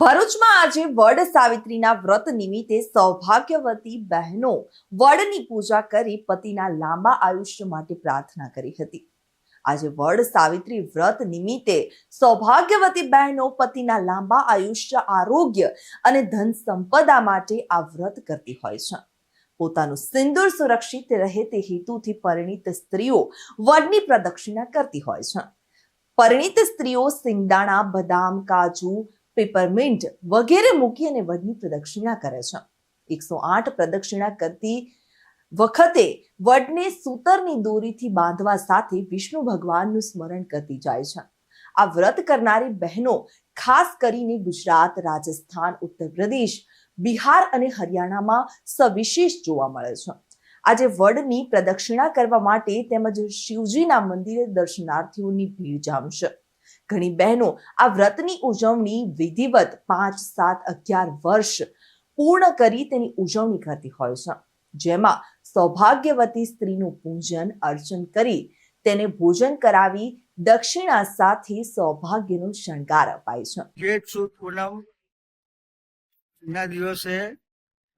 ભરૂચમાં આજે વડ સાવિત્રીના વ્રત નિમિત્તે સૌભાગ્યવતી બહેનો વડની પૂજા કરી પતિના લાંબા આયુષ્ય માટે પ્રાર્થના કરી હતી. આજે વડ સાવિત્રી વ્રત નિમિત્તે સૌભાગ્યવતી બહેનો પતિના લાંબા આયુષ્ય, આરોગ્ય અને ધન સંપદા માટે આ વ્રત કરતી હોય છે. પોતાનું સિંદૂર સુરક્ષિત રહે તે હેતુથી પરિણીત સ્ત્રીઓ વડની પ્રદક્ષિણા કરતી હોય છે. પરિણીત સ્ત્રીઓ સિંગદાણા, બદામ, કાજુ પેપરમિન્ટ વગેરે મૂકી અને વડની પ્રદક્ષિણા કરે છે. એકસો આઠ પ્રદક્ષિણા કરતી વખતે વડને સૂતરની દોરીથી બાંધવા સાથે વિષ્ણુ ભગવાનનું સ્મરણ કરતી જાય છે. આ વ્રત કરનારી બહેનો, ખાસ કરીને ગુજરાત, રાજસ્થાન ઉત્તર પ્રદેશ બિહાર અને હરિયાણામાં સવિશેષ જોવા મળે છે. આજે વડની પ્રદક્ષિણા કરવા માટે તેમજ શિવજીના મંદિરે દર્શનાર્થીઓની ભીડ જામશે. ઘણી બહેનો આ વ્રતની ઉજવણી વિધિવત પાંચ, સાત, અગિયાર વર્ષ પૂર્ણ કરી તેની ઉજવણી કરતી હોય છે. જેમાં સૌભાગ્યવતી સ્ત્રીનું પૂજન, અર્ચન કરી તેને ભોજન કરાવી દક્ષિણા સાથે સૌભાગ્યનો શણગાર અપાય છે. જેઠ સુદ પૂનમ ના દિવસે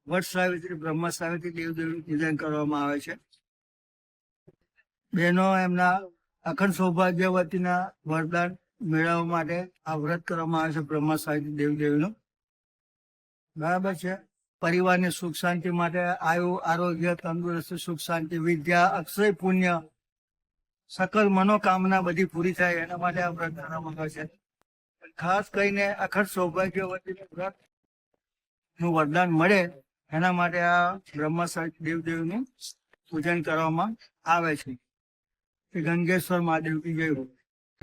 વટ સાવિત્રી, બ્રહ્મ સાવિત્રી દેવદેવનું પૂજન કરવામાં આવે છે. બહેનો એમના અખંડ સૌભાગ્યવતીના વરદાન મેળવવા માટે આ વ્રત કરવામાં આવે છે બ્રહ્મા સાહિત્ય દેવદેવીનું બરાબર છે? પરિવારની સુખ શાંતિ માટે આયુ, આરોગ્ય, તંદુરસ્તી, સુખ શાંતિ, વિદ્યા, અક્ષય પુણ્ય, સકલ મનોકામના બધી પૂરી થાય એના માટે આ વ્રત કરવામાં આવે છે. ખાસ કરીને અખંડ સૌભાગ્યવતી વ્રતનું વરદાન મળે એના માટે આ બ્રહ્મા સાહિત્ય દેવદેવનું પૂજન કરવામાં આવે છે. ગંગેશ્વર મહાદેવ કી જય.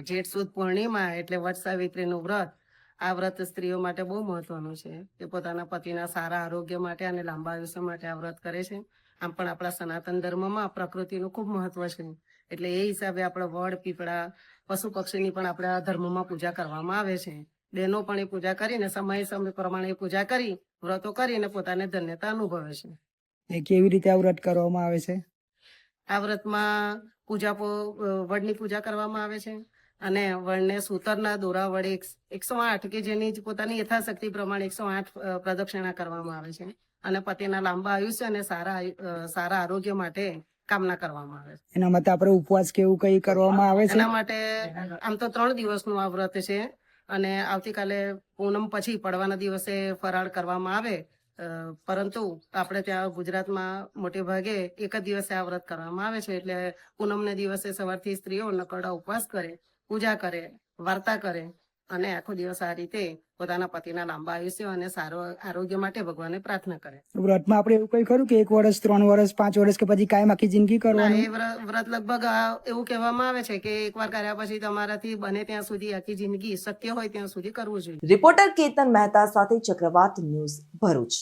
જેઠ સુદ પૂર્ણિમા એટલે વટ સાવિત્રીનું વ્રત. આ વ્રત સ્ત્રીઓ માટે બહુ મહત્વનું છે કે પોતાના પતિના સારા આરોગ્ય માટે અને લાંબા આયુષ્ય માટે આ વ્રત કરે છે. આમ પણ આપણા સનાતન ધર્મમાં પ્રકૃતિનું ખૂબ મહત્વ છે. એટલે એ હિસાબે આપણે વડ પીપળા પશુ પક્ષીની પણ આપણા ધર્મમાં પૂજા કરવામાં આવે છે. બહેનો પણ એ પૂજા કરીને સમય સમય પ્રમાણે પૂજા કરી વ્રતો કરીને પોતાને ધન્યતા અનુભવે છે. એ કેવી રીતે આ વ્રત કરવામાં આવે છે? આ વ્રતમાં પૂજા વડની પૂજા કરવામાં આવે છે. અને વડને સૂતરના દોરા વડે એકસો આઠ કે જેની પોતાની યથાશક્તિ પ્રમાણે એકસો આઠ પ્રદક્ષિણા કરવામાં આવે છે. અને પતિના લાંબા આયુષ્ય અને સારા સારા આરોગ્ય માટે કામના કરવામાં આવે છે. એના માટે આપણે ઉપવાસ કે એવું કઈ કરવામાં આવે છે? એના માટે આમ તો ત્રણ દિવસનું આ વ્રત છે અને આવતીકાલે પૂનમ પછી પડવાના દિવસે ફરાળ કરવામાં આવે પરંતુ આપણે ત્યાં ગુજરાતમાં મોટે ભાગે એક જ દિવસે આ વ્રત કરવામાં આવે છે. એટલે પૂનમને દિવસે સવારથી સ્ત્રીઓ નકરડા ઉપવાસ કરે પૂજા કરે વાર્તા કરે અને આખો દિવસ આ રીતે પોતાના પતિના લાંબા આયુષ્ય અને સારો આરોગ્ય માટે ભગવાનને પ્રાર્થના કરે. વ્રતમાં આપણે એવું કઈ ખરું કે એક વર્ષ ત્રણ વર્ષ પાંચ વર્ષ કે પછી કાયમ આખી જિંદગી કરવાનું? એ વ્રત લગભગ આ એવું કહેવામાં આવે છે કે એકવાર કર્યા પછી તમારાથી બને ત્યાં સુધી આખી જિંદગી શક્ય હોય ત્યાં સુધી કરવું જોઈએ. રિપોર્ટર કેતન મહેતા સાથે ચક્રવાત ન્યૂઝ ભરૂચ.